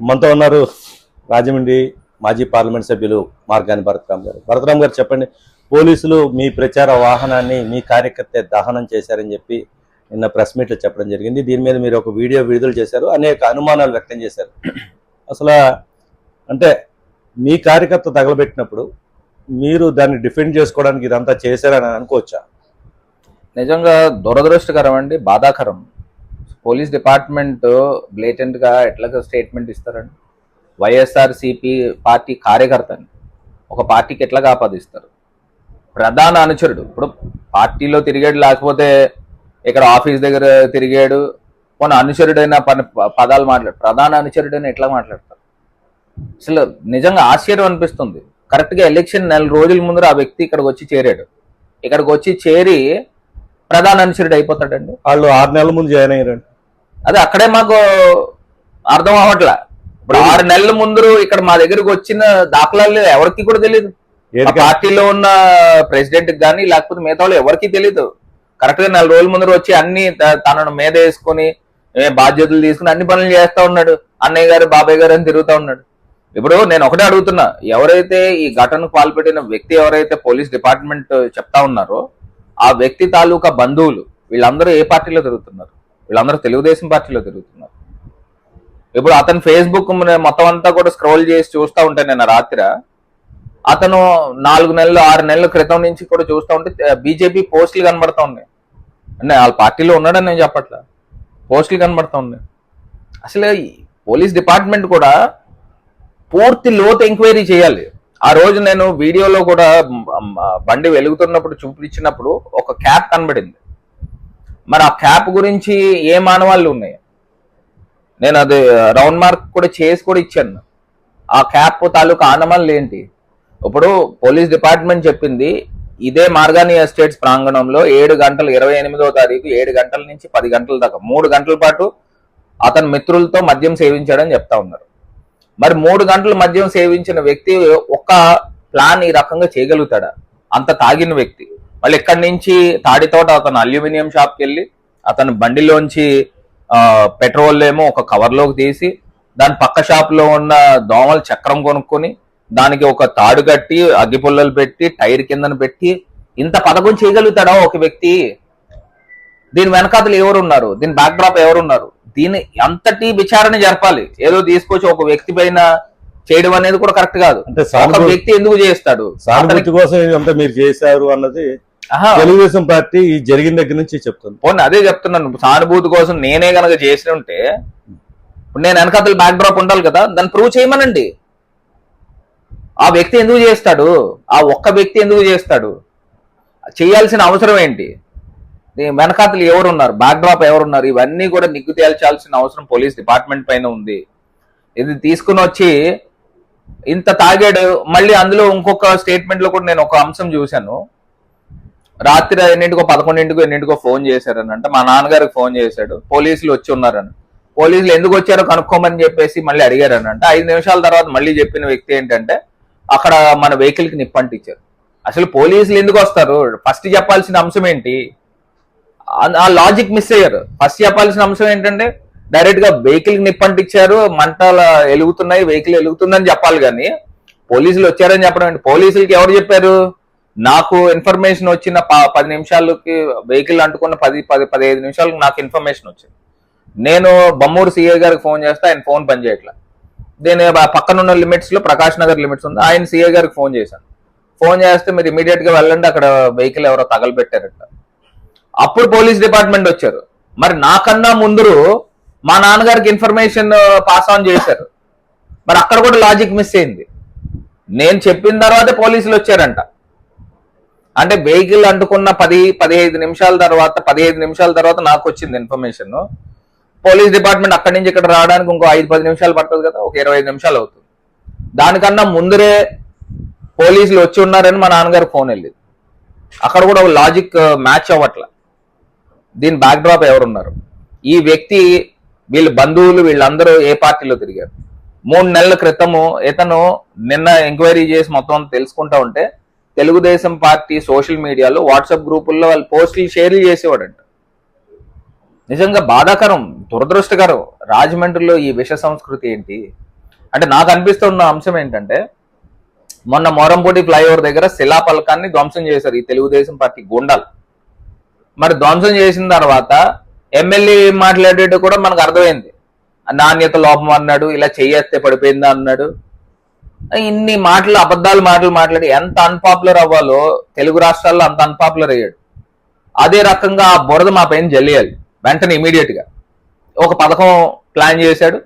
మనతో ఉన్నారు రాజమండ్రి మాజీ పార్లమెంట్ సభ్యులు మార్గాని భరతరామ్ గారు. భరతరామ్ గారు చెప్పండి పోలీసులు మీ ప్రచార వాహనాన్ని మీ కార్యకర్త దహనం చేశారని చెప్పి నిన్న ప్రెస్ మీట్లో చెప్పడం జరిగింది. దీని మీద మీరు ఒక వీడియో విడుదల చేశారు అనేక అనుమానాలు వ్యక్తం చేశారు. అసలు అంటే మీ కార్యకర్త తగలబెట్టినప్పుడు మీరు దాన్ని డిఫెండ్ చేసుకోవడానికి ఇదంతా చేశారని అనుకోవచ్చా? నిజంగా దురదృష్టకరం అండి బాధాకరం. పోలీస్ డిపార్ట్మెంట్ బ్లేటెంట్గా ఎట్లాగ స్టేట్మెంట్ ఇస్తారండి. వైఎస్ఆర్ సిపి పార్టీ కార్యకర్తని ఒక పార్టీకి ఎట్లాగా ఆపాదిస్తారు? ప్రధాన అనుచరుడు ఇప్పుడు పార్టీలో తిరిగాడు లేకపోతే ఇక్కడ ఆఫీస్ దగ్గర తిరిగాడు కొన్ని అనుచరుడైన పని పదాలు మాట్లాడు ప్రధాన అనుచరుడైన ఎట్లా మాట్లాడతారు? అసలు నిజంగా ఆశ్చర్యం అనిపిస్తుంది. కరెక్ట్గా ఎలక్షన్ నెల రోజుల ముందర ఆ వ్యక్తి ఇక్కడికి వచ్చి చేరాడు. ఇక్కడికి వచ్చి చేరి ప్రధాన అనుచరుడు అయిపోతాడండి. వాళ్ళు ఆరు నెలల ముందు జాయిన్ అయ్యారండి. అదే అక్కడే మాకు అర్థం అవ్వట్లే. ఇప్పుడు ఆరు నెలల ముందు ఇక్కడ మా దగ్గరకు వచ్చిన దాఖలాలు ఎవరికి కూడా తెలియదు పార్టీలో ఉన్న ప్రెసిడెంట్ కానీ లేకపోతే మిగతా వాళ్ళు ఎవరికి తెలియదు కరెక్ట్గా నెల రోజుల ముందర వచ్చి అన్ని తనను మీద వేసుకొని బాధ్యతలు తీసుకుని అన్ని పనులు చేస్తా ఉన్నాడు. అన్నయ్య గారు బాబాయ్ గారు అని తిరుగుతా ఉన్నాడు. ఇప్పుడు నేను ఒకటే అడుగుతున్నా. ఎవరైతే ఈ ఘటనకు పాల్పడిన వ్యక్తి ఎవరైతే పోలీస్ డిపార్ట్మెంట్ చెప్తా ఉన్నారో ఆ వ్యక్తి తాలూకా బంధువులు వీళ్ళందరూ ఏ పార్టీలో తిరుగుతున్నారు? వీళ్ళందరూ తెలుగుదేశం పార్టీలో తిరుగుతున్నారు. ఇప్పుడు అతను ఫేస్బుక్ మొత్తం అంతా కూడా స్క్రోల్ చేసి చూస్తూ ఉంటే నేను రాత్రి అతను నాలుగు నెలలు ఆరు నెలల క్రితం నుంచి కూడా చూస్తూ ఉంటే బీజేపీ పోస్టులు కనబడతా ఉన్నాయి. అంటే వాళ్ళ పార్టీలో ఉన్నాడని నేను చెప్పట్లా. పోస్టులు కనబడతా ఉన్నాయి. అసలు ఈ పోలీస్ డిపార్ట్మెంట్ కూడా పూర్తి లోతు ఎంక్వైరీ చేయాలి. ఆ రోజు నేను వీడియోలో కూడా బండి వెలుగుతున్నప్పుడు చూపించినప్పుడు ఒక క్యాప్ కనబడింది. మరి ఆ క్యాప్ గురించి ఏ మానవాళ్ళు ఉన్నాయి? నేను అది రౌండ్ మార్క్ కూడా చేసి కూడా ఇచ్చాను. ఆ క్యాప్ తాలూకా ఆనమాలు ఏంటి? ఇప్పుడు పోలీస్ డిపార్ట్మెంట్ చెప్పింది ఇదే మార్గాని ఎస్టేట్స్ ప్రాంగణంలో ఏడు గంటలు ఇరవై ఎనిమిదో తారీఖు ఏడు గంటల నుంచి పది గంటల దాకా మూడు గంటల పాటు అతని మిత్రులతో మద్యం సేవించాడని చెప్తా ఉన్నారు. మరి మూడు గంటలు మద్యం సేవించిన వ్యక్తి ఒక్క ప్లాన్ ఈ రకంగా చేయగలుగుతాడా? అంత తాగిన వ్యక్తి. మళ్ళీ ఇక్కడి నుంచి తాడితోట అతను అల్యూమినియం షాప్కి వెళ్ళి అతను బండిలోంచి ఆ, పెట్రోల్ ఏమో ఒక కవర్లోకి తీసి దాని పక్క షాప్లో ఉన్న దోమల చక్రం కొనుక్కొని దానికి ఒక తాడు కట్టి అగ్గిపుల్లలు పెట్టి టైర్ కిందన పెట్టి ఇంత పథకం చేయగలుగుతాడా ఒక వ్యక్తి? దీని వెనకాతలు ఎవరు ఉన్నారు దీని బ్యాక్ డ్రాప్ ఎవరు ఉన్నారు దీని అంతటి విచారణ జరపాలి. ఏదో తీసుకొచ్చి ఒక వ్యక్తి పైన చేయడం అనేది కూడా కరెక్ట్ కాదు. అంటే వ్యక్తి ఎందుకు చేస్తాడు? సానుభూతి కోసం మీరు చేశారు అన్నది తెలుగుదేశం పార్టీ ఈ జరిగిన దగ్గర నుంచి చెప్తుంది. పోనీ అదే చెప్తున్నాను. సానుభూతి కోసం నేనే గనక చేసి ఉంటే నేను వెనకాతల బ్యాక్ డ్రాప్ ఉండాలి కదా దాన్ని ప్రూవ్ చేయమనండి. ఆ వ్యక్తి ఎందుకు చేస్తాడు? ఆ ఒక్క వ్యక్తి ఎందుకు చేస్తాడు? చేయాల్సిన అవసరం ఏంటి? వెనకాతలు ఎవరు ఉన్నారు బ్యాక్ డ్రాప్ ఎవరు ఉన్నారు ఇవన్నీ కూడా నిగ్గు తేల్చాల్సిన అవసరం పోలీస్ డిపార్ట్మెంట్ పైన ఉంది. ఇది తీసుకుని వచ్చి ఇంత తాగాడు మళ్ళీ అందులో ఇంకొక స్టేట్మెంట్లో కూడా నేను ఒక అంశం చూశాను. రాత్రి ఎన్నింటికో పదకొండింటికో ఎన్నింటికో ఫోన్ చేశారని అంటే మా నాన్నగారికి ఫోన్ చేశాడు. పోలీసులు వచ్చి ఉన్నారని. పోలీసులు ఎందుకు వచ్చారో కనుక్కోమని చెప్పేసి మళ్ళీ అడిగారని అంటే ఐదు నిమిషాల తర్వాత మళ్ళీ చెప్పిన వ్యక్తి ఏంటంటే అక్కడ మన వెహికల్కి నిప్పంటిచ్చారు అసలు పోలీసులు ఎందుకు వస్తారు? ఫస్ట్ చెప్పాల్సిన అంశం ఏంటి? ఆ- లాజిక్ మిస్ అయ్యారు. ఫస్ట్ చెప్పాల్సిన అంశం ఏంటంటే డైరెక్ట్గా వెహికల్ నిప్పంటిచ్చారు మంటల ఎలుగుతున్నాయి వెహికల్ ఎలుగుతుందని చెప్పాలి కానీ పోలీసులు వచ్చారని చెప్పడం ఏంటి? పోలీసులకి ఎవరు చెప్పారు? నాకు ఇన్ఫర్మేషన్ వచ్చిన పది నిమిషాలకి వెహికల్ అంటుకున్న పది పది పదిహేను నిమిషాలకు నాకు ఇన్ఫర్మేషన్ వచ్చింది. నేను బొమ్మూరు సిఐ గారికి ఫోన్ చేస్తే ఆయన ఫోన్ పనిచేయట్లా నేను పక్కనున్న లిమిట్స్లో ప్రకాష్ నగర్ లిమిట్స్ ఉంది. ఆయన సిఐ గారికి ఫోన్ చేశాను. ఫోన్ చేస్తే మీరు ఇమీడియట్గా వెళ్ళండి అక్కడ వెహికల్ ఎవరో తగలబెట్టారట. అప్పుడు పోలీస్ డిపార్ట్మెంట్ వచ్చారు. మరి నాకన్నా ముందు మా నాన్నగారికి ఇన్ఫర్మేషన్ పాస్ ఆన్ చేశారు. మరి అక్కడ కూడా లాజిక్ మిస్ అయింది. నేను చెప్పిన తర్వాతే పోలీసులు వచ్చారంట. అంటే వెహికల్ అంటుకున్న పది పదిహేను నిమిషాల తర్వాత పదిహేను నిమిషాల తర్వాత నాకు వచ్చింది ఇన్ఫర్మేషన్ పోలీస్ డిపార్ట్మెంట్ అక్కడి నుంచి ఇక్కడ రావడానికి ఇంకో ఐదు పది నిమిషాలు పడుతుంది కదా ఒక ఇరవై నిమిషాలు అవుతుంది. దానికన్నా ముందరే పోలీసులు వచ్చి ఉన్నారని మా నాన్నగారు ఫోన్ వెళ్ళింది. అక్కడ కూడా ఒక లాజిక్ మ్యాచ్ అవ్వట్ల. దీని బ్యాక్ డ్రాప్ ఎవరున్నారు? ఈ వ్యక్తి వీళ్ళ బంధువులు వీళ్ళందరూ ఏ పార్టీలో తిరిగారు? మూడు నెలల క్రితము ఇతను నిన్న ఎంక్వైరీ చేసి మొత్తం తెలుసుకుంటా ఉంటే తెలుగుదేశం పార్టీ సోషల్ మీడియాలో వాట్సాప్ గ్రూపుల్లో వాళ్ళు పోస్టులు షేర్లు చేసేవాడంట. నిజంగా బాధాకరం దురదృష్టకరం. రాజమండ్రిలో ఈ విష సంస్కృతి ఏంటి? అంటే నాకు అనిపిస్తున్న అంశం ఏంటంటే మొన్న మోరంపూడి ఫ్లైఓవర్ దగ్గర శిలా పలకాన్ని ధ్వంసం చేశారు ఈ తెలుగుదేశం పార్టీ గుండాలు. మరి ధ్వంసం చేసిన తర్వాత ఎమ్మెల్యే మాట్లాడేట్టు కూడా మనకు అర్థమైంది. నాణ్యత లోపం అన్నాడు ఇలా చెయ్యేస్తే పడిపోయిందా అన్నాడు. ఇన్ని మాటలు అబద్ధాలు మాటలు మాట్లాడి ఎంత అన్పాపులర్ అవ్వాలో తెలుగు రాష్ట్రాల్లో అంత అన్పాపులర్ అయ్యాడు. అదే రకంగా ఆ బురద మా పైన జల్లేయాలి వెంటనే ఇమీడియట్గా ఒక పథకం ప్లాన్ చేశాడు.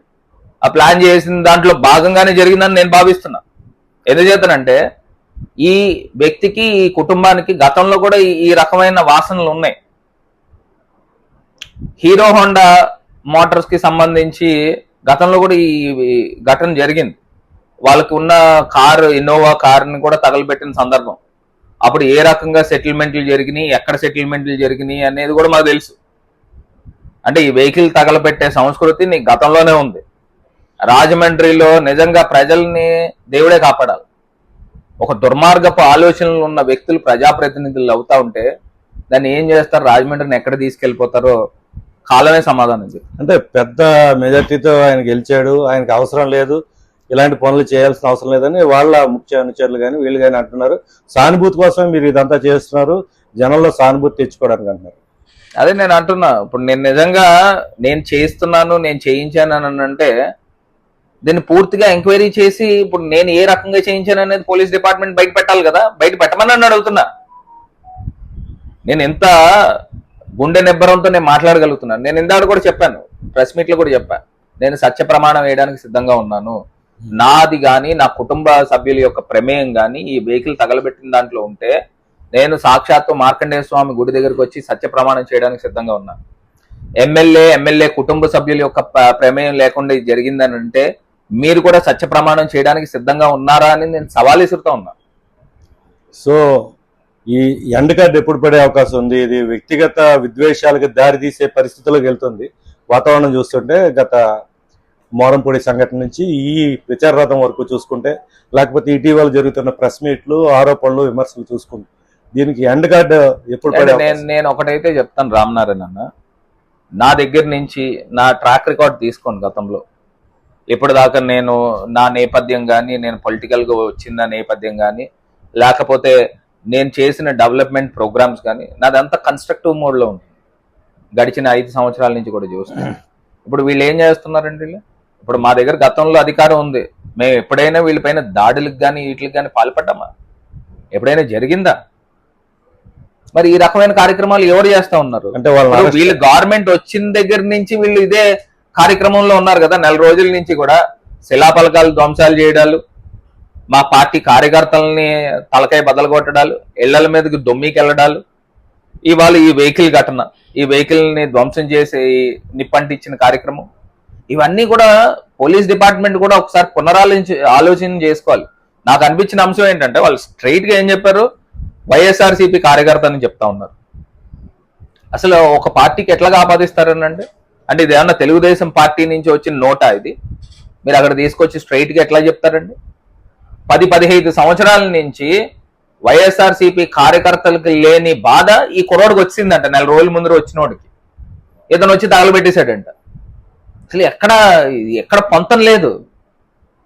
ఆ ప్లాన్ చేసిన దాంట్లో భాగంగానే జరిగిందని నేను భావిస్తున్నా. ఎందుచేతనంటే ఈ వ్యక్తికి ఈ కుటుంబానికి గతంలో కూడా ఈ- రకమైన వాసనలు ఉన్నాయి. హీరో హోండా మోటార్స్కి సంబంధించి గతంలో కూడా ఈ ఘటన జరిగింది. వాళ్ళకి ఉన్న కారు ఇన్నోవా కారుని కూడా తగలబెట్టిన సందర్భం. అప్పుడు ఏ రకంగా సెటిల్మెంట్లు జరిగినాయి ఎక్కడ సెటిల్మెంట్లు జరిగినాయి అనేది కూడా మాకు తెలుసు. అంటే ఈ వెహికల్ తగలబెట్టే సంస్కృతి నీ గతంలోనే ఉంది. రాజమండ్రిలో నిజంగా ప్రజల్ని దేవుడే కాపాడాలి. ఒక దుర్మార్గపు ఆలోచనలు ఉన్న వ్యక్తులు ప్రజాప్రతినిధులు అవుతా ఉంటే దాన్ని ఏం చేస్తారు? రాజమండ్రిని ఎక్కడ తీసుకెళ్ళిపోతారో కాలమే సమాధానం అంటే పెద్ద మెజార్టీతో ఆయన గెలిచాడు ఆయనకు అవసరం లేదు. ఇలాంటి పనులు చేయాల్సిన అవసరం లేదని వాళ్ళ ముఖ్య అనుచరులు కానీ వీళ్ళు కానీ అంటున్నారు. సానుభూతి కోసమే మీరు ఇదంతా చేస్తున్నారు. జనంలో సానుభూతి తెచ్చుకోవడానికి అంటున్నారు. అదే నేను అంటున్నా. ఇప్పుడు నేను నిజంగా నేను చేస్తున్నాను నేను చేయించాను అని అంటే దీన్ని పూర్తిగా ఎంక్వైరీ చేసి ఇప్పుడు నేను ఏ రకంగా చేయించాను అనేది పోలీస్ డిపార్ట్మెంట్ బయట పెట్టాలి కదా? బయట పెట్టమని నన్ను అడుగుతున్నా. నేను ఎంత గుండె నిబ్బరంతో నేను మాట్లాడగలుగుతున్నాను నేను ఇందాక కూడా చెప్పాను ప్రెస్ మీట్లో కూడా చెప్పాను నేను సత్య ప్రమాణం వేయడానికి సిద్ధంగా ఉన్నాను. నాది గాని నా కుటుంబ సభ్యుల యొక్క ప్రమేయం గాని ఈ వెహికల్ తగలబెట్టిన దాంట్లో ఉంటే నేను సాక్షాత్తు మార్కండేయ స్వామి గుడి దగ్గరకు వచ్చి సత్య ప్రమాణం చేయడానికి సిద్ధంగా ఉన్నాను ఎమ్మెల్యే ఎమ్మెల్యే కుటుంబ సభ్యుల యొక్క ప్రమేయం లేకుండా ఇది జరిగిందని అంటే మీరు కూడా సత్య ప్రమాణం చేయడానికి సిద్ధంగా ఉన్నారా అని నేను సవాల్ విసురుతా ఉన్నా. సో ఈ ఎండ్ కార్డ్ ఎప్పుడు పడే అవకాశం ఉంది? ఇది వ్యక్తిగత విద్వేషాలకు దారి తీసే పరిస్థితులకు వెళ్తుంది. వాతావరణం చూస్తుంటే గత మోరంపూడి సంఘటన నుంచి ఈ ప్రచార రథం వరకు చూసుకుంటే లేకపోతే ఇటీవల జరుగుతున్న ప్రెస్ మీట్లు ఆరోపణలు విమర్శలు చూసుకుంటే దీనికి ఎండ్ కార్డ్ ఎప్పుడు నేను ఒకటైతే చెప్తాను రామనారాయణ అన్న. నా దగ్గర నుంచి నా ట్రాక్ రికార్డ్ తీసుకోండి గతంలో. ఇప్పటిదాకా నేను నా నేపథ్యం కానీ నేను పొలిటికల్గా వచ్చిన నేపథ్యం కానీ లేకపోతే నేను చేసిన డెవలప్మెంట్ ప్రోగ్రామ్స్ కానీ నాదంతా కన్స్ట్రక్టివ్ మోడ్లో ఉంటుంది గడిచిన ఐదు సంవత్సరాల నుంచి కూడా చూస్తాను ఇప్పుడు వీళ్ళు ఏం చేస్తున్నారండి వీళ్ళు? ఇప్పుడు మా దగ్గర గతంలో అధికారం ఉంది. మేము ఎప్పుడైనా వీళ్ళపైన దాడులకు కానీ వీటికి కానీ పాల్పడ్డామా? ఎప్పుడైనా జరిగిందా? మరి ఈ రకమైన కార్యక్రమాలు ఎవరు చేస్తా ఉన్నారు? అంటే arrest వీళ్ళు గవర్నమెంట్ వచ్చిన దగ్గర నుంచి వీళ్ళు ఇదే కార్యక్రమంలో ఉన్నారు కదా నెల రోజుల నుంచి కూడా శిలాపలకాలు ధ్వంసాలు చేయడాలు మా పార్టీ కార్యకర్తలని తలకాయ బదలు కొట్టడాలు ఇళ్ళ మీదకి దొమ్మికి వెళ్ళడాలు ఇవాళ ఈ వెహికల్ ఘటన ఈ వెహికల్ని ధ్వంసం చేసి నిప్పంటించిన కార్యక్రమం. ఇవన్నీ కూడా పోలీస్ డిపార్ట్మెంట్ కూడా ఒకసారి పునరాలోచి ఆలోచన చేసుకోవాలి. నాకు అనిపించిన అంశం ఏంటంటే వాళ్ళు స్ట్రైట్గా ఏం చెప్పారు? వైఎస్ఆర్సీపీ కార్యకర్త అని చెప్తా ఉన్నారు. అసలు ఒక పార్టీకి ఎట్లా ఆపాదిస్తారనండి? అంటే ఇది ఏమన్నా తెలుగుదేశం పార్టీ నుంచి వచ్చిన నోటా ఇది? మీరు అక్కడ తీసుకొచ్చి స్ట్రైట్గా ఎట్లా చెప్తారండి? పది పదిహేను సంవత్సరాల నుంచి వైఎస్ఆర్సీపీ కార్యకర్తలకు లేని బాధ ఈ కుర్రోడికి వచ్చిందంట నెల రోజుల ముందు వచ్చినోడికి. ఇతను వచ్చి తగలబెట్టేశాడంట. అసలు ఎక్కడ ఎక్కడ పొంతం లేదు.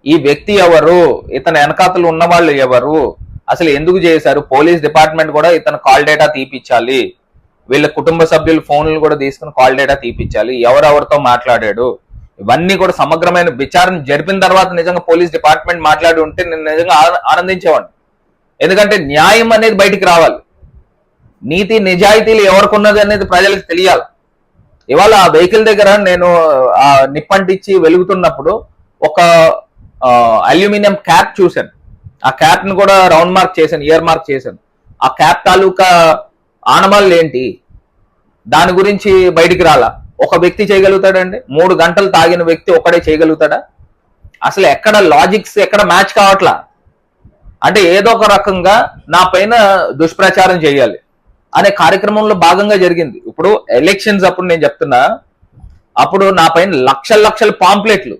ఈ వ్యక్తి ఎవరు? ఇతని వెనకాతలు ఉన్న వాళ్ళు ఎవరు? అసలు ఎందుకు చేశారు? పోలీస్ డిపార్ట్మెంట్ కూడా ఇతను కాల్ డేటా తీపిచ్చాలి. వీళ్ళ కుటుంబ సభ్యుల ఫోన్లు కూడా తీసుకుని కాల్ డేటా తీపిచ్చాలి. ఎవరెవరితో మాట్లాడాడు? ఇవన్నీ కూడా సమగ్రమైన విచారణ జరిపిన తర్వాత నిజంగా పోలీస్ డిపార్ట్మెంట్ మాట్లాడి ఉంటే నేను నిజంగా ఆనందించేవాడిని. ఎందుకంటే న్యాయం అనేది బయటికి రావాలి. నీతి నిజాయితీలు ఎవరికి ఉన్నది అనేది ప్రజలకు తెలియాలి. ఇవాళ ఆ వెహికల్ దగ్గర నేను ఆ నిప్పంటిచ్చి వెలుగుతున్నప్పుడు ఒక అల్యూమినియం క్యాప్ చూశాను. ఆ క్యాప్ను కూడా రౌండ్ మార్క్ చేశాను ఇయర్ మార్క్ చేశాను. ఆ క్యాప్ తాలూకా ఆనమాలు ఏంటి? దాని గురించి బయటికి రాలా. ఒక వ్యక్తి చేయగలుగుతాడండి? మూడు గంటలు తాగిన వ్యక్తి ఒక్కడే చేయగలుగుతాడా? అసలు ఎక్కడ లాజిక్స్ ఎక్కడ మ్యాచ్ కావట్లా? అంటే ఏదో ఒక రకంగా నా పైన దుష్ప్రచారం చేయాలి. అనే కార్యక్రమంలో భాగంగా జరిగింది. ఇప్పుడు ఎలక్షన్స్ అప్పుడు నేను చెప్తున్నా అప్పుడు నా పైన లక్షల లక్షల పాంప్లెట్లు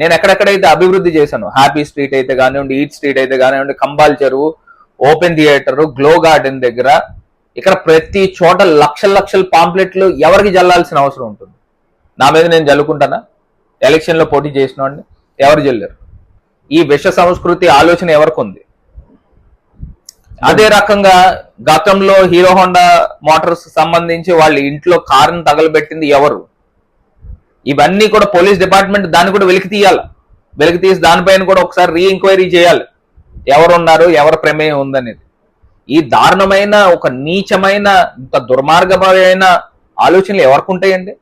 నేను ఎక్కడెక్కడైతే అభివృద్ధి చేశాను హ్యాపీ స్ట్రీట్ అయితే కానివ్వండి ఈట్ స్ట్రీట్ అయితే కానివ్వండి కంబాల్ చెరువు ఓపెన్ థియేటర్ గ్లో గార్డెన్ దగ్గర ఇక్కడ ప్రతి చోట లక్షల లక్షల పాంప్లెట్లు ఎవరికి జల్లాల్సిన అవసరం ఉంటుంది? నా మీద నేను జల్లుకుంటానా? ఎలక్షన్లో పోటీ చేసిన వాడిని ఎవరు జల్లారు? ఈ విష సంస్కృతి ఆలోచన ఎవరికి ఉంది? అదే రకంగా గతంలో హీరో హోండా మోటార్స్ సంబంధించి వాళ్ళ ఇంట్లో కారుని తగలబెట్టింది ఎవరు? ఇవన్నీ కూడా పోలీస్ డిపార్ట్మెంట్ దాన్ని కూడా వెలికి తీయాలి. వెలికి తీసి దానిపైన కూడా ఒకసారి రీ ఎంక్వైరీ చేయాలి. ఎవరున్నారు? ఎవరి ప్రమేయం ఉందనేది. ఈ దారుణమైన ఒక నీచమైన ఇంత దుర్మార్గమైన ఆలోచనలు ఎవరికి ఉంటాయండి?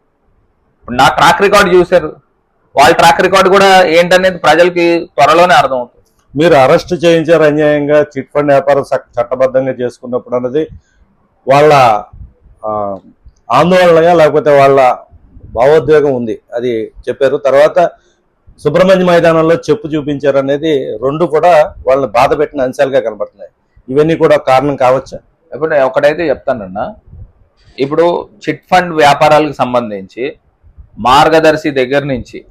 నా ట్రాక్ రికార్డ్ చూశారు. వాళ్ళ ట్రాక్ రికార్డ్ కూడా ఏంటనేది ప్రజలకి త్వరలోనే అర్థమవుతుంది. మీరు అరెస్ట్ చేయించారు అన్యాయంగా చిట్ ఫండ్ వ్యాపారం చ- చట్టబద్ధంగా చేసుకున్నప్పుడు అన్నది వాళ్ళ ఆందోళనగా లేకపోతే వాళ్ళ భావోద్వేగం ఉంది. అది చెప్పారు. తర్వాత సుబ్రహ్మణ్య మైదానంలో చెప్పు చూపించారు అనేది రెండు కూడా వాళ్ళని బాధ పెట్టిన అంశాలుగా కనబడుతున్నాయి. ఇవన్నీ కూడా కారణం కావచ్చా? ఇప్పుడు నేను ఒకటైతే చెప్తానన్నా. ఇప్పుడు చిట్ ఫండ్ వ్యాపారాలకు సంబంధించి మార్గదర్శి దగ్గర నుంచి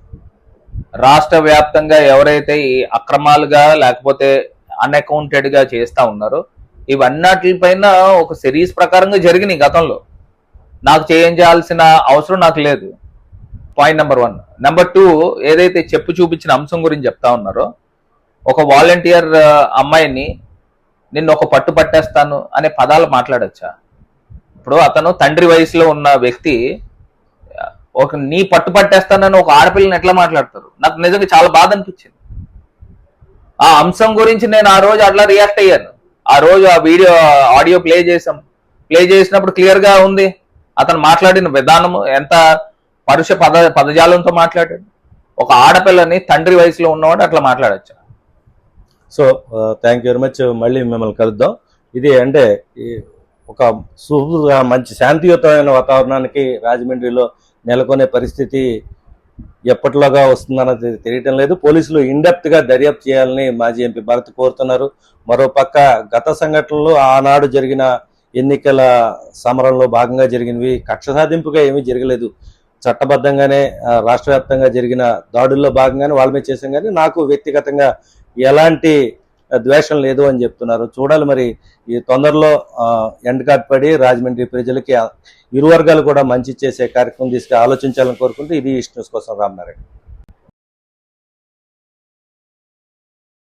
రాష్ట్ర వ్యాప్తంగా ఎవరైతే ఈ అక్రమాలుగా లేకపోతే అన్అకౌంటెడ్గా చేస్తా ఉన్నారో ఇవన్నిటిపైన ఒక సిరీస్ ప్రకారంగా జరిగినాయి గతంలో. నాకు చేయించాల్సిన అవసరం నాకు లేదు. Point number one number two ఏదైతే చెప్పు చూపించిన అంశం గురించి చెప్తా ఉన్నారో ఒక వాలంటీర్ అమ్మాయిని నిన్ను ఒక పట్టు పట్టేస్తాను అనే పదాలు మాట్లాడొచ్చా? ఇప్పుడు అతను తండ్రి వయసులో ఉన్న వ్యక్తి ఒక నీ పట్టు పట్టేస్తానని ఒక ఆడపిల్లని ఎట్లా మాట్లాడతారు? నాకు నిజంగా చాలా బాధ అనిపించింది. ఆ అంశం గురించి నేను ఆ రోజు అట్లా రియాక్ట్ అయ్యాను. ఆ రోజు ఆ వీడియో ఆడియో ప్లే చేసాం ప్లే చేసినప్పుడు క్లియర్గా ఉంది. అతను మాట్లాడిన విధానము ఎంత పరుష పద పదజాలంతో మాట్లాడాడు. ఒక ఆడపిల్లని తండ్రి వయసులో ఉన్నవాడు అట్లా మాట్లాడచ్చు? So thank you very much మళ్ళీ మిమ్మల్ని కలుద్దాం. ఇది అంటే ఈ ఒక శుభ్ర మంచి శాంతియుతమైన వాతావరణానికి రాజమండ్రిలో నెలకొనే పరిస్థితి ఎప్పటిలోగా వస్తుందన్నది తెలియటం లేదు. పోలీసులు ఇండెప్త్గా దర్యాప్తు చేయాలని మాజీ ఎంపీ భరత్ కోరుతున్నారు. మరోపక్క గత సంఘటనలు ఆనాడు జరిగిన ఎన్నికల సమరంలో భాగంగా జరిగినవి కక్ష సాధింపుగా ఏమీ జరగలేదు. చట్టబద్ధంగానే రాష్ట్ర జరిగిన దాడుల్లో భాగంగానే వాళ్ళ మీద చేశాం. కానీ నాకు వ్యక్తిగతంగా ఎలాంటి ద్వేషం లేదు అని చెప్తున్నారు. చూడాలి మరి ఈ తొందరలో ఆ, ఎండ్ పడి రాజమండ్రి ప్రజలకి ఇరు వర్గాలు కూడా మంచి చేసే కార్యక్రమం తీసుకు ఆలోచించాలని కోరుకుంటూ ఇది ఇష్యూస్ కోసం రామనారాయణ.